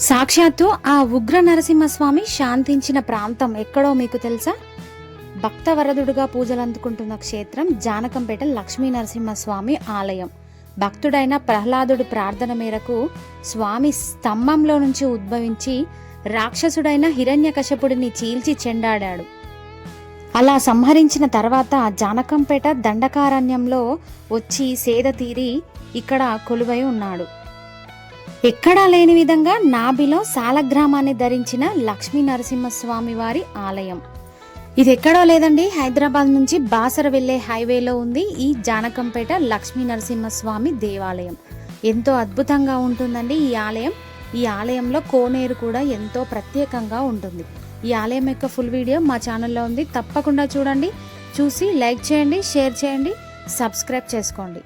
సాక్షాత్తు ఆ ఉగ్ర నరసింహస్వామి శాంతించిన ప్రాంతం ఎక్కడో మీకు తెలుసా? భక్తవరదుడుగా పూజలు అందుకుంటున్న క్షేత్రం జానకంపేట లక్ష్మీ నరసింహస్వామి ఆలయం. భక్తుడైన ప్రహ్లాదుడి ప్రార్థన మేరకు స్వామి స్తంభంలో నుంచి ఉద్భవించి రాక్షసుడైన హిరణ్యకశపుడిని చీల్చి చెండాడాడు. అలా సంహరించిన తర్వాత జానకంపేట దండకారణ్యంలో వచ్చి సేద తీరి ఇక్కడ కొలువై ఉన్నాడు. ఎక్కడా లేని విధంగా నాభిలో సాలగ్రామాన్ని ధరించిన లక్ష్మీ నరసింహస్వామి వారి ఆలయం. ఇది ఎక్కడో లేదండి హైదరాబాద్ నుంచి బాసర వెళ్ళే హైవేలో ఉంది ఈ జానకంపేట లక్ష్మీ నరసింహస్వామి దేవాలయం. ఎంతో అద్భుతంగా ఉంటుందండి ఈ ఆలయం. ఈ ఆలయంలో కోనేరు కూడా ఎంతో ప్రత్యేకంగా ఉంటుంది. ఈ ఆలయం యొక్క ఫుల్ వీడియో మా ఛానల్లో ఉంది. తప్పకుండా చూడండి. చూసి లైక్ చేయండి షేర్ చేయండి సబ్స్క్రైబ్ చేసుకోండి.